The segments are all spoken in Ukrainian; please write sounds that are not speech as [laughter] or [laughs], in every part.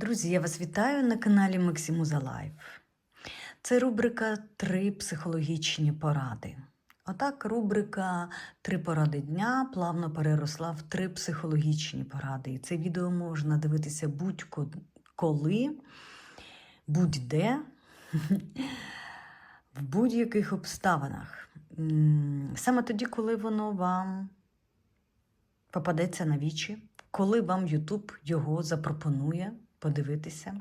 Друзі, я вас вітаю на каналі Максимуза Лайф. Це рубрика Три психологічні поради. Отак, рубрика Три поради дня плавно переросла в три психологічні поради. І це відео можна дивитися будь-коли, будь-де, [laughs] в будь-яких обставинах. Саме тоді, коли воно вам попадеться на вічі, коли вам YouTube його запропонує подивитися.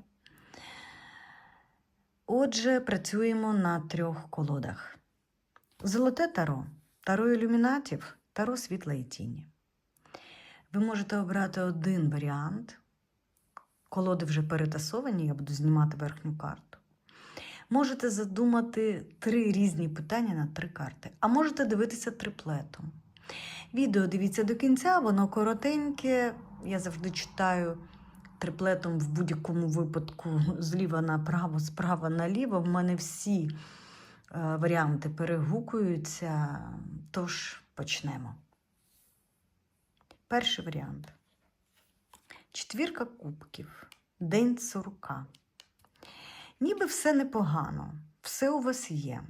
Отже, працюємо на трьох колодах: Золоте таро, таро ілюмінатів, таро світла і тіні. Ви можете обрати один варіант. Колоди вже перетасовані, я буду знімати верхню карту. Можете задумати три різні питання на три карти, а можете дивитися триплетом. Відео дивіться до кінця, воно коротеньке. Я завжди читаю триплетом в будь-якому випадку [laughs] зліва направо, справа наліво. В мене всі е, варіанти перегукуються. Тож почнемо. Перший варіант. Четвірка кубків. День сурка. Ніби все непогано, все у вас є.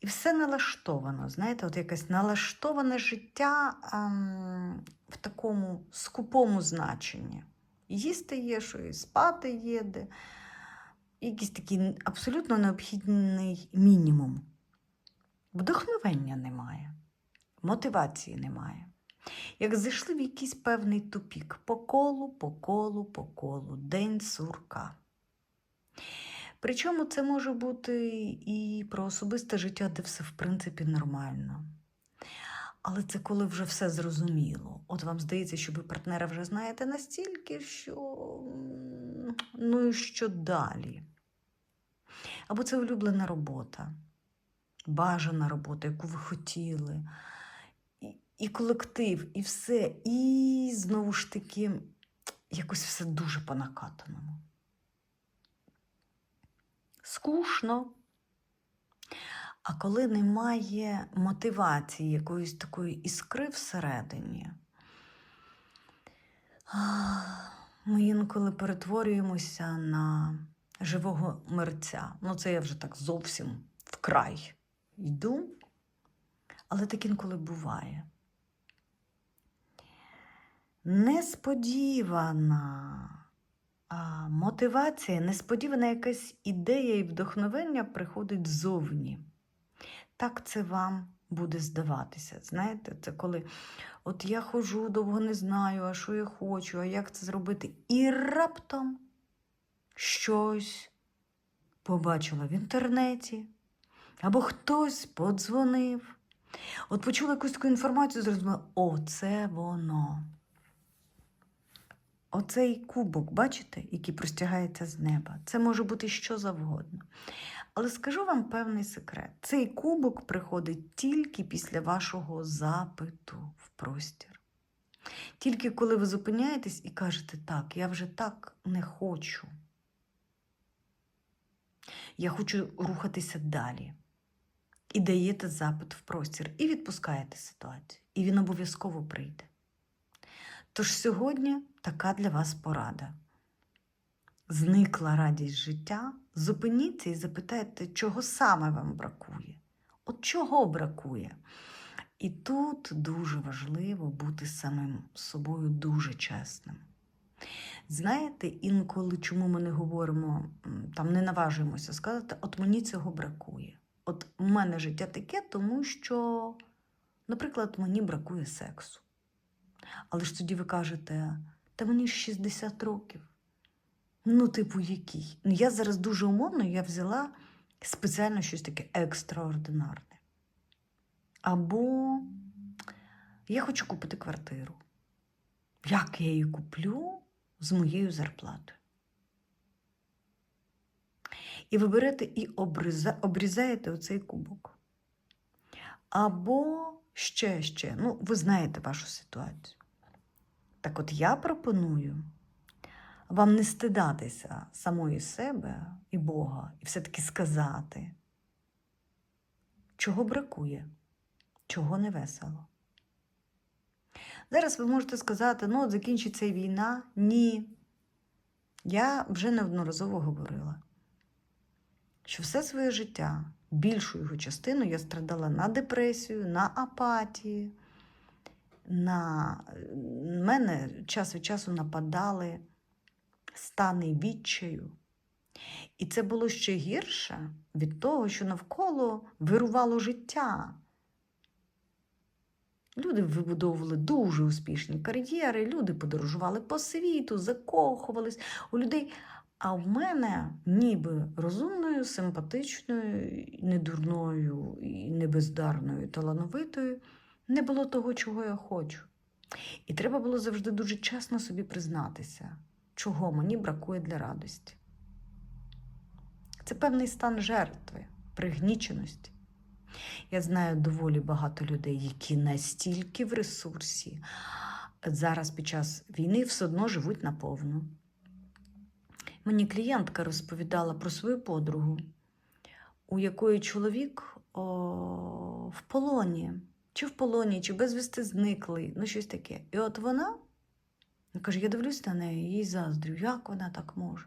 І все налаштовано. Знаєте, от якесь налаштоване життя ем, в такому скупому значенні. Їсти є, що і спати є, де. Якийсь такий абсолютно необхідний мінімум. Вдохновення немає, мотивації немає. Як зайшли в якийсь певний тупік по колу, по колу, по колу, день сурка. Причому це може бути і про особисте життя, де все в принципі нормально. Але це коли вже все зрозуміло. От вам здається, що ви партнера вже знаєте настільки, що ну і що далі? Або це улюблена робота, бажана робота, яку ви хотіли, і, і колектив, і все. І знову ж таки, якось все дуже по накатаному. Скучно. А коли немає мотивації, якоїсь такої іскри всередині, ми інколи перетворюємося на живого мерця. Ну, це я вже так зовсім вкрай йду, але так інколи буває. Несподівана мотивація, несподівана якась ідея і вдохновення приходить ззовні. Так це вам буде здаватися. Знаєте, це коли от я ходжу, довго не знаю, а що я хочу, а як це зробити. І раптом щось побачила в інтернеті, або хтось подзвонив. От почула якусь таку інформацію, зрозуміла, о, це воно. Оцей кубок, бачите, який простягається з неба, це може бути що завгодно. Але скажу вам певний секрет: цей кубок приходить тільки після вашого запиту в простір. Тільки коли ви зупиняєтесь і кажете, так, я вже так не хочу. Я хочу рухатися далі. І даєте запит в простір, і відпускаєте ситуацію. І він обов'язково прийде. Тож сьогодні така для вас порада. Зникла радість життя, зупиніться і запитайте, чого саме вам бракує. От чого бракує? І тут дуже важливо бути самим собою дуже чесним. Знаєте, інколи чому ми не говоримо, там не наважуємося сказати, от мені цього бракує. От у мене життя таке, тому що, наприклад, мені бракує сексу. Але ж тоді ви кажете, та мені ж 60 років. Ну, типу, який? Ну, я зараз дуже умовно, я взяла спеціально щось таке екстраординарне. Або я хочу купити квартиру. Як я її куплю з моєю зарплатою? І ви берете і обрізаєте оцей кубок. Або ще, ще, ну, ви знаєте вашу ситуацію. Так от я пропоную вам не стидатися самої себе і Бога, і все-таки сказати, чого бракує, чого не весело. Зараз ви можете сказати, ну, от закінчиться війна. Ні. Я вже неодноразово говорила, що все своє життя, більшу його частину я страдала на депресію, на апатії. На мене час від часу нападали стани відчаю. І це було ще гірше від того, що навколо вирувало життя. Люди вибудовували дуже успішні кар'єри, люди подорожували по світу, закохувались у людей. А в мене ніби розумною, симпатичною, недурною і небездарною, талановитою не було того, чого я хочу. І треба було завжди дуже чесно собі признатися, чого мені бракує для радості. Це певний стан жертви, пригніченості. Я знаю доволі багато людей, які настільки в ресурсі зараз під час війни все одно живуть наповну. Мені клієнтка розповідала про свою подругу, у якої чоловік о, в полоні, чи в полоні, чи безвісти зниклий, ну щось таке. І от вона каже: я дивлюсь на неї, їй заздрю, як вона так може.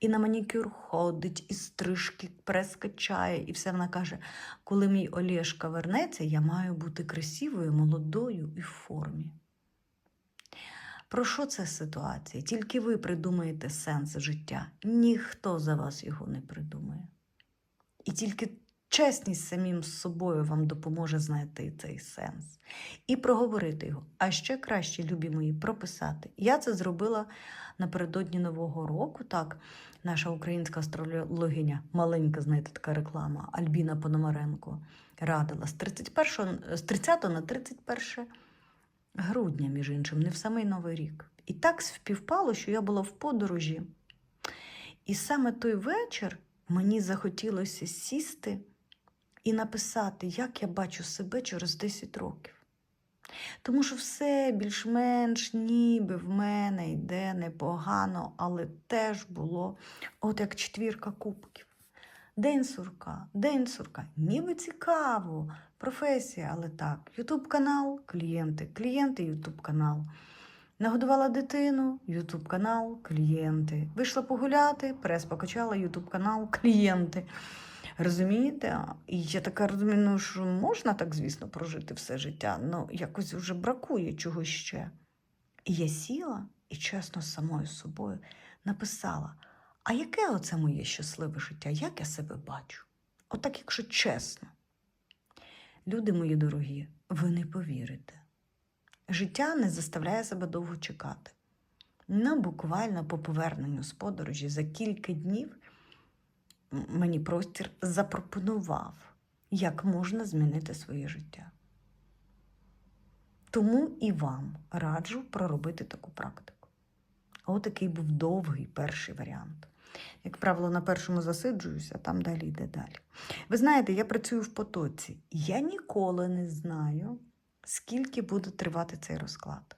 І на манікюр ходить, і стрижки прескачає, і все вона каже: коли мій Олєшка вернеться, я маю бути красивою, молодою і в формі. Про що це ситуація? Тільки ви придумаєте сенс життя, ніхто за вас його не придумає. І тільки чесність самим з собою вам допоможе знайти цей сенс і проговорити його. А ще краще, любі мої, прописати. Я це зробила напередодні Нового року. Так, наша українська астрологиня, маленька, знаєте, така реклама, Альбіна Пономаренко радила з 31, з 30 на 31 грудня, між іншим, не в самий Новий рік. І так співпало, що я була в подорожі. І саме той вечір мені захотілося сісти і написати, як я бачу себе через 10 років. Тому що все більш-менш ніби в мене йде непогано, але теж було от як четвірка кубків. День сурка, день сурка, ніби цікаво, професія, але так. Ютуб канал, клієнти, клієнти, Ютуб канал. Нагодувала дитину, Ютуб канал, клієнти. Вийшла погуляти, прес покачала, Ютуб канал, клієнти. Розумієте? І я така розумію, ну, що можна так, звісно, прожити все життя, але якось вже бракує чогось ще. І я сіла і чесно з самою собою написала: а яке оце моє щасливе життя? Як я себе бачу? Отак, якщо чесно. Люди мої дорогі, ви не повірите. Життя не заставляє себе довго чекати. Ну, буквально по поверненню з подорожі за кілька днів мені простір запропонував, як можна змінити своє життя. Тому і вам раджу проробити таку практику. Отакий був довгий перший варіант. Як правило, на першому засиджуюся, а там далі йде далі. Ви знаєте, я працюю в потоці. Я ніколи не знаю, скільки буде тривати цей розклад.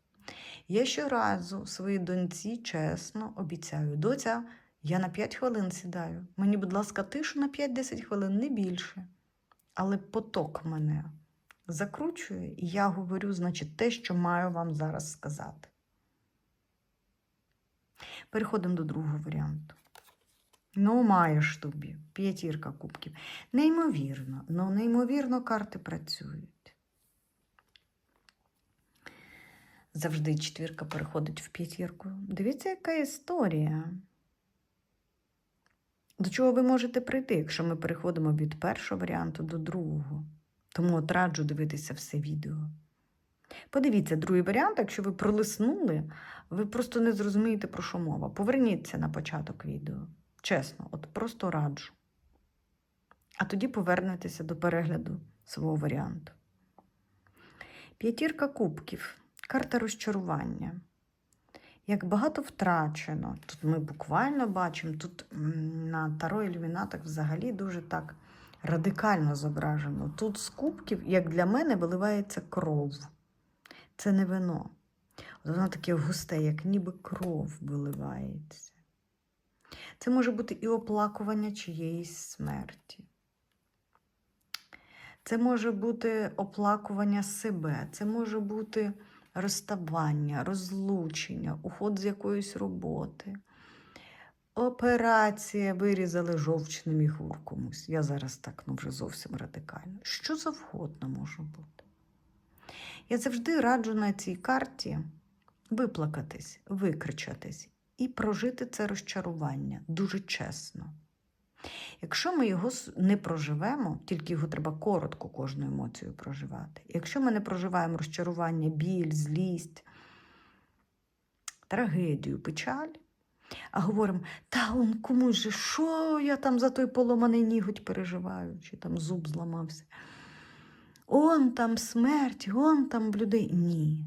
Я щоразу своїй доньці чесно обіцяю, доця, я на 5 хвилин сідаю. Мені, будь ласка, тишу на 5-10 хвилин, не більше. Але поток мене закручує, і я говорю, значить, те, що маю вам зараз сказати. Переходимо до другого варіанту. Ну, маєш тобі, п'ятірка кубків. Неймовірно, ну неймовірно, карти працюють. Завжди четвірка переходить в п'ятірку. Дивіться, яка історія. До чого ви можете прийти, якщо ми переходимо від першого варіанту до другого? Тому от раджу дивитися все відео. Подивіться другий варіант, якщо ви пролиснули, ви просто не зрозумієте, про що мова. Поверніться на початок відео. Чесно, от просто раджу. А тоді повернетеся до перегляду свого варіанту. П'ятірка кубків. Карта розчарування. Як багато втрачено. Тут ми буквально бачимо, тут на таро ілюмінатах взагалі дуже так радикально зображено. Тут з кубків, як для мене, виливається кров. Це не вино. Воно таке густе, як ніби кров виливається. Це може бути і оплакування чиєїсь смерті. Це може бути оплакування себе, це може бути розставання, розлучення, уход з якоїсь роботи. Операція вирізали жовчний міхур комусь. Я зараз так ну вже зовсім радикально. Що завгодно може бути. Я завжди раджу на цій карті виплакатись, викричатись і прожити це розчарування дуже чесно. Якщо ми його не проживемо, тільки його треба коротко кожну емоцію проживати. Якщо ми не проживаємо розчарування, біль, злість, трагедію, печаль, а говоримо, та он комусь же, що я там за той поломаний ніготь переживаю, чи там зуб зламався. Он там смерть, он там людей. Ні.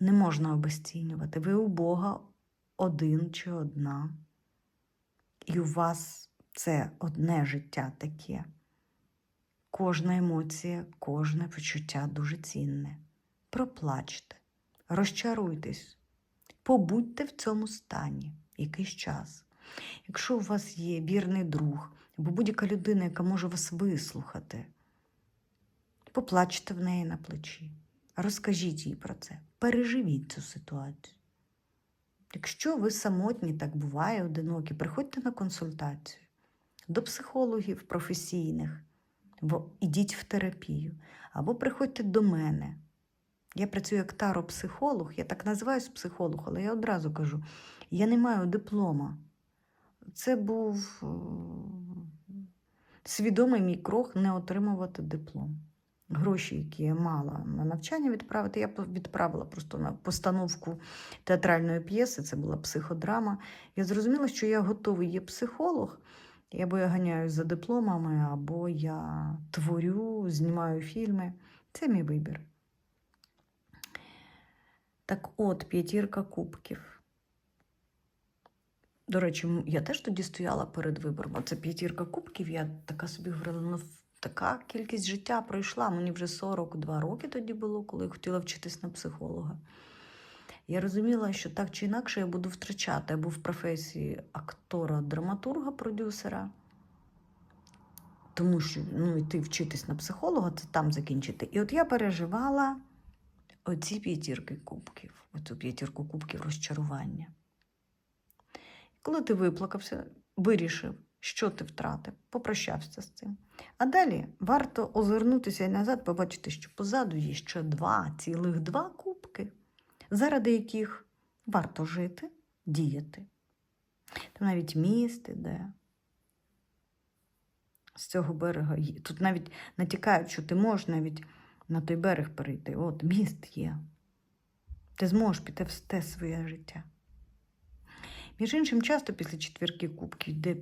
Не можна обесцінювати. Ви у Бога один чи одна. І у вас це одне життя таке. Кожна емоція, кожне почуття дуже цінне. Проплачте, розчаруйтесь, побудьте в цьому стані якийсь час. Якщо у вас є вірний друг або будь-яка людина, яка може вас вислухати, поплачте в неї на плечі, розкажіть їй про це, переживіть цю ситуацію. Якщо ви самотні, так буває, одинокі, приходьте на консультацію до психологів професійних, бо ідіть в терапію, або приходьте до мене. Я працюю як таропсихолог, я так називаюсь психолог, але я одразу кажу: я не маю диплома. Це був е, свідомий мій крок не отримувати диплом. Гроші, які я мала на навчання відправити, я відправила просто на постановку театральної п'єси, це була психодрама. Я зрозуміла, що я готовий є психолог, або я ганяюсь за дипломами, або я творю, знімаю фільми. Це мій вибір. Так от, п'ятірка кубків. До речі, я теж тоді стояла перед вибором. Оце п'ятірка кубків. Я така собі говорила, ну така кількість життя пройшла. Мені вже 42 роки тоді було, коли я хотіла вчитись на психолога. Я розуміла, що так чи інакше я буду втрачати або в професії актора, драматурга, продюсера. Тому що ну, йти вчитись на психолога, це там закінчити. І от я переживала оці п'ятірки кубків, оцю п'ятірку кубків розчарування. Коли ти виплакався, вирішив, що ти втратив, попрощався з цим. А далі варто озирнутися і назад, побачити, що позаду є ще два, цілих два кубки, заради яких варто жити, діяти. Там навіть міст іде. З цього берега є. Тут навіть натякають, що ти можеш навіть на той берег перейти. От міст є. Ти зможеш піти в те своє життя. Між іншим, часто після четвірки кубків йде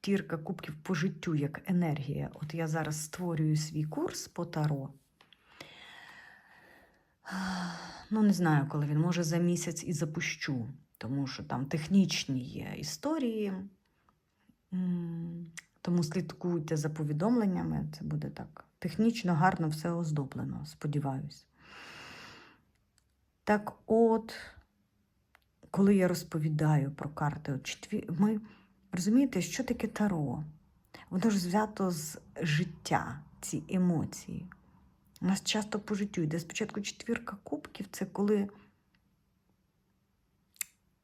п'ятірка кубків по життю як енергія. От я зараз створюю свій курс по таро. Ну, не знаю, коли він, може, за місяць і запущу, тому що там технічні є історії. Тому слідкуйте за повідомленнями. Це буде так технічно гарно все оздоблено, сподіваюсь. Так от, коли я розповідаю про карти, от ми розумієте, що таке таро? Воно ж взято з життя, ці емоції. У нас часто по життю йде спочатку четвірка кубків, це коли,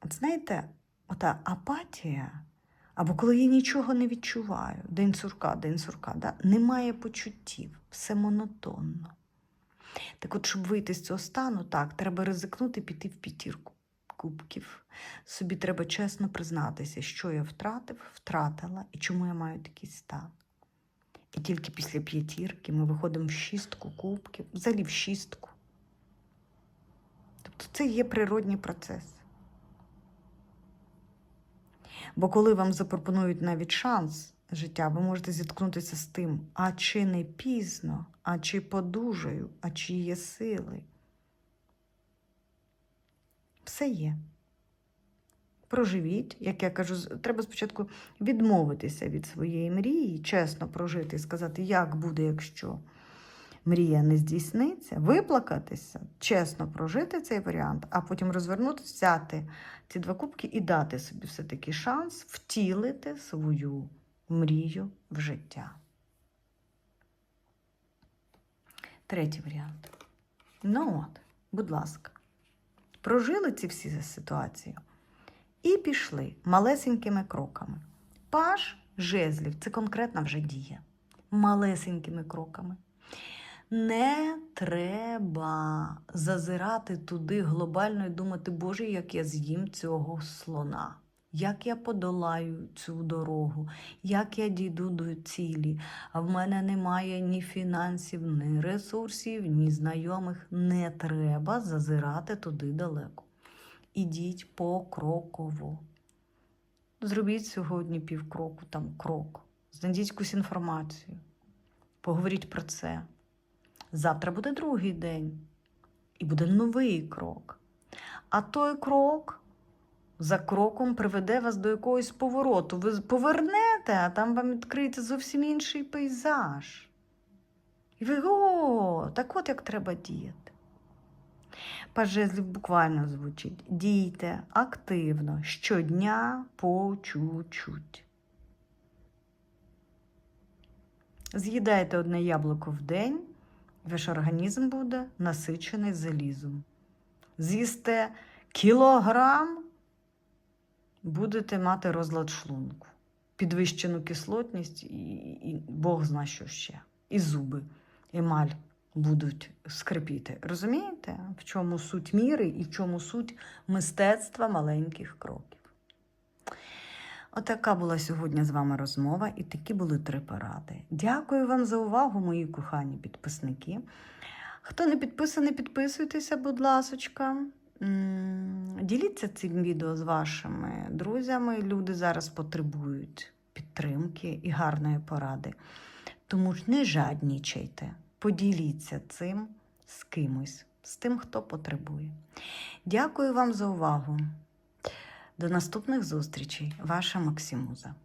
от знаєте, ота апатія, або коли я нічого не відчуваю, день сурка, день сурка, да? немає почуттів, все монотонно. Так от, щоб вийти з цього стану, так, треба ризикнути піти в п'ятірку кубків. Собі треба чесно признатися, що я втратив, втратила і чому я маю такий стан. І тільки після п'ятірки ми виходимо в шістку кубків, взагалі в шістку. Тобто це є природній процес. Бо коли вам запропонують навіть шанс життя, ви можете зіткнутися з тим, а чи не пізно, а чи подужаю, а чи є сили. Все є. Проживіть, як я кажу, треба спочатку відмовитися від своєї мрії, чесно прожити і сказати, як буде, якщо мрія не здійсниться, виплакатися, чесно прожити цей варіант, а потім розвернутися, взяти ці два кубки і дати собі все-таки шанс втілити свою мрію в життя. Третій варіант. Ну от, Будь ласка, прожили ці всі ситуації і пішли малесенькими кроками. Паш жезлів це конкретна вже дія. Малесенькими кроками. Не треба зазирати туди глобально і думати, Боже, як я з'їм цього слона, як я подолаю цю дорогу, як я дійду до цілі. А в мене немає ні фінансів, ні ресурсів, ні знайомих. Не треба зазирати туди далеко. Ідіть покроково. Зробіть сьогодні півкроку, там крок. Знайдіть якусь інформацію. Поговоріть про це. Завтра буде другий день, і буде новий крок. А той крок за кроком приведе вас до якогось повороту. Ви повернете, а там вам відкриється зовсім інший пейзаж. І ви о, так от як треба діяти. Пажезлів буквально звучить. Дійте активно щодня по чуть-чуть. З'їдайте одне яблуко в день, ваш організм буде насичений залізом. З'їсте кілограм, будете мати розлад шлунку, підвищену кислотність і, і Бог зна що ще. І зуби, емаль будуть скрипіти. Розумієте, в чому суть міри і в чому суть мистецтва маленьких кроків? Отака була сьогодні з вами розмова, і такі були три поради. Дякую вам за увагу, мої кохані підписники. Хто не підписаний, підписуйтеся, будь ласочка. Діліться цим відео з вашими друзями. Люди зараз потребують підтримки і гарної поради. Тому ж не жаднічайте, поділіться цим з кимось, з тим, хто потребує. Дякую вам за увагу. До наступних зустрічей, ваша Максимуза.